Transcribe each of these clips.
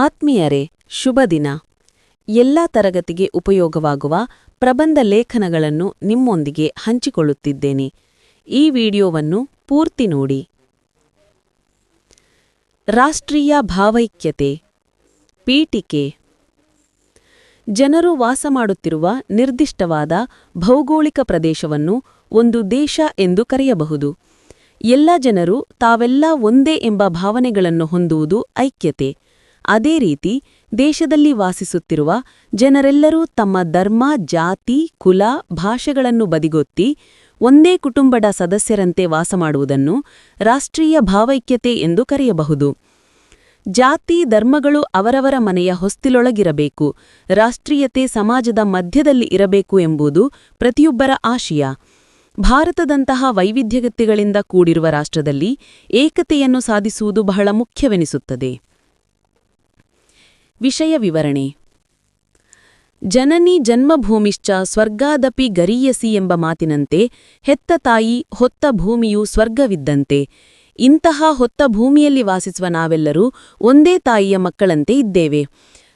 ಆತ್ಮೀಯರೇ, ಶುಭ ದಿನ. ಎಲ್ಲ ತರಗತಿಗೆ ಉಪಯೋಗವಾಗುವ ಪ್ರಬಂಧ ಲೇಖನಗಳನ್ನು ನಿಮ್ಮೊಂದಿಗೆ ಹಂಚಿಕೊಳ್ಳುತ್ತಿದ್ದೇನೆ. ಈ ವಿಡಿಯೋವನ್ನು ಪೂರ್ತಿ ನೋಡಿ. ರಾಷ್ಟ್ರೀಯ ಭಾವೈಕ್ಯತೆ. ಪೀಠಿಕೆ. ಜನರು ವಾಸ ಮಾಡುತ್ತಿರುವ ನಿರ್ದಿಷ್ಟವಾದ ಭೌಗೋಳಿಕ ಪ್ರದೇಶವನ್ನು ಒಂದು ದೇಶ ಎಂದು ಕರೆಯಬಹುದು. ಎಲ್ಲ ಜನರು ತಾವೆಲ್ಲ ಒಂದೇ ಎಂಬ ಭಾವನೆಗಳನ್ನು ಹೊಂದುವುದು ಐಕ್ಯತೆ. ಅದೇ ರೀತಿ ದೇಶದಲ್ಲಿ ವಾಸಿಸುತ್ತಿರುವ ಜನರೆಲ್ಲರೂ ತಮ್ಮ ಧರ್ಮ, ಜಾತಿ, ಕುಲ, ಭಾಷೆಗಳನ್ನು ಬದಿಗೊತ್ತಿ ಒಂದೇ ಕುಟುಂಬದ ಸದಸ್ಯರಂತೆ ವಾಸ ಮಾಡುವುದನ್ನು ರಾಷ್ಟ್ರೀಯ ಭಾವೈಕ್ಯತೆ ಎಂದು ಕರೆಯಬಹುದು. ಜಾತಿ, ಧರ್ಮಗಳು ಅವರವರ ಮನೆಯ ಹೊಸ್ತಿಲೊಳಗಿರಬೇಕು, ರಾಷ್ಟ್ರೀಯತೆ ಸಮಾಜದ ಮಧ್ಯದಲ್ಲಿ ಇರಬೇಕು ಎಂಬುದು ಪ್ರತಿಯೊಬ್ಬರ ಆಶಯ. ಭಾರತದಂತಹ ವೈವಿಧ್ಯತೆಗಳಿಂದ ಕೂಡಿರುವ ರಾಷ್ಟ್ರದಲ್ಲಿ ಏಕತೆಯನ್ನು ಸಾಧಿಸುವುದು ಬಹಳ ಮುಖ್ಯವೆನಿಸುತ್ತದೆ. ವಿಷಯ ವಿವರಣೆ. ಜನನಿ ಜನ್ಮಭೂಮಿಶ್ಚ ಸ್ವರ್ಗಾದಪಿ ಗರೀಯಸಿ ಎಂಬ ಮಾತಿನಂತೆ ಹೆತ್ತ ತಾಯಿ ಹೊತ್ತ ಭೂಮಿಯು ಸ್ವರ್ಗವಿದ್ದಂತೆ. ಇಂತಹ ಹೊತ್ತ ಭೂಮಿಯಲ್ಲಿ ವಾಸಿಸುವ ನಾವೆಲ್ಲರೂ ಒಂದೇ ತಾಯಿಯ ಮಕ್ಕಳಂತೆ ಇದ್ದೇವೆ.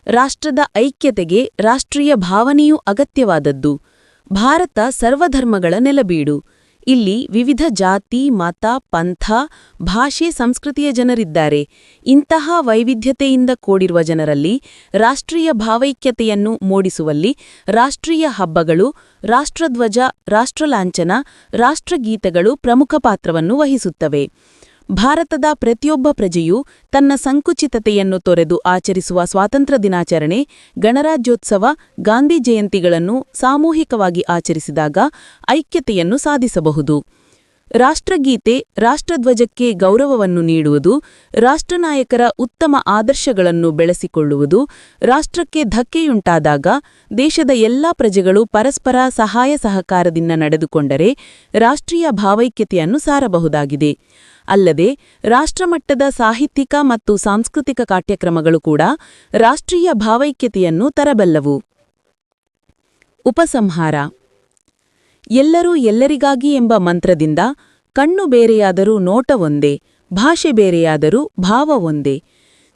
ರಾಷ್ಟ್ರದ ಐಕ್ಯತೆಗೆ ರಾಷ್ಟ್ರೀಯ ಭಾವನೆಯೂ ಅಗತ್ಯವಾದದ್ದು. ಭಾರತ ಸರ್ವಧರ್ಮಗಳ ನೆಲಬೀಡು. ಇಲ್ಲಿ ವಿವಿಧ ಜಾತಿ, ಮತ, ಪಂಥ, ಭಾಷೆ, ಸಂಸ್ಕೃತಿಯ ಜನರಿದ್ದಾರೆ. ಇಂತಹ ವೈವಿಧ್ಯತೆಯಿಂದ ಕೂಡಿರುವ ಜನರಲ್ಲಿ ರಾಷ್ಟ್ರೀಯ ಭಾವೈಕ್ಯತೆಯನ್ನು ಮೂಡಿಸುವಲ್ಲಿ ರಾಷ್ಟ್ರೀಯ ಹಬ್ಬಗಳು, ರಾಷ್ಟ್ರಧ್ವಜ, ರಾಷ್ಟ್ರಲಾಂಛನ, ರಾಷ್ಟ್ರಗೀತೆಗಳು ಪ್ರಮುಖ ಪಾತ್ರವನ್ನು ವಹಿಸುತ್ತವೆ. ಭಾರತದ ಪ್ರತಿಯೊಬ್ಬ ಪ್ರಜೆಯೂ ತನ್ನ ಸಂಕುಚಿತತೆಯನ್ನು ತೊರೆದು ಆಚರಿಸುವ ಸ್ವಾತಂತ್ರ್ಯ ದಿನಾಚರಣೆ, ಗಣರಾಜ್ಯೋತ್ಸವ, ಗಾಂಧಿ ಜಯಂತಿಗಳನ್ನು ಸಾಮೂಹಿಕವಾಗಿ ಆಚರಿಸಿದಾಗ ಐಕ್ಯತೆಯನ್ನು ಸಾಧಿಸಬಹುದು. ರಾಷ್ಟ್ರಗೀತೆ ರಾಷ್ಟ್ರಧ್ವಜಕ್ಕೆ ಗೌರವವನ್ನು ನೀಡುವುದು, ರಾಷ್ಟ್ರನಾಯಕರ ಉತ್ತಮ ಆದರ್ಶಗಳನ್ನು ಬೆಳೆಸಿಕೊಳ್ಳುವುದು, ರಾಷ್ಟ್ರಕ್ಕೆ ಧಕ್ಕೆಯುಂಟಾದಾಗ ದೇಶದ ಎಲ್ಲಾ ಪ್ರಜೆಗಳು ಪರಸ್ಪರ ಸಹಾಯ ಸಹಕಾರದಿಂದ ನಡೆದುಕೊಂಡರೆ ರಾಷ್ಟ್ರೀಯ ಭಾವೈಕ್ಯತೆಯನ್ನು ಸಾರಬಹುದಾಗಿದೆ. ಅಲ್ಲದೆ ರಾಷ್ಟ್ರಮಟ್ಟದ ಸಾಹಿತ್ಯಿಕ ಮತ್ತು ಸಾಂಸ್ಕೃತಿಕ ಕಾರ್ಯಕ್ರಮಗಳು ಕೂಡ ರಾಷ್ಟ್ರೀಯ ಭಾವೈಕ್ಯತೆಯನ್ನು ತರಬಲ್ಲವು. ಉಪಸಂಹಾರ ಎಲ್ಲರೂ ಎಲ್ಲರಿಗಾಗಿ ಎಂಬ ಮಂತ್ರದಿಂದ ಕಣ್ಣು ಬೇರೆಯಾದರೂ ನೋಟವೊಂದೇ, ಭಾಷೆ ಬೇರೆಯಾದರೂ ಭಾವ ಒಂದೇ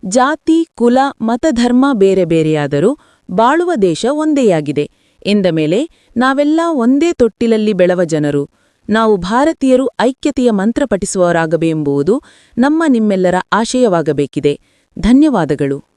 ಜಾತಿ, ಕುಲ ಮತಧರ್ಮ ಬೇರೆ ಬೇರೆಯಾದರೂ ಬಾಳುವ ದೇಶ ಒಂದೇಯಾಗಿದೆ. ಎಂದ ಮೇಲೆ ನಾವೆಲ್ಲ ಒಂದೇ ತೊಟ್ಟಿಲಲ್ಲಿ ಬೆಳವ ಜನರು, ನಾವು ಭಾರತೀಯರು ಐಕ್ಯತೆಯ ಮಂತ್ರ ಪಠಿಸುವವರಾಗಬೇಕೆಂಬುದು ನಮ್ಮ ನಿಮ್ಮೆಲ್ಲರ ಆಶಯವಾಗಬೇಕಿದೆ. ಧನ್ಯವಾದಗಳು.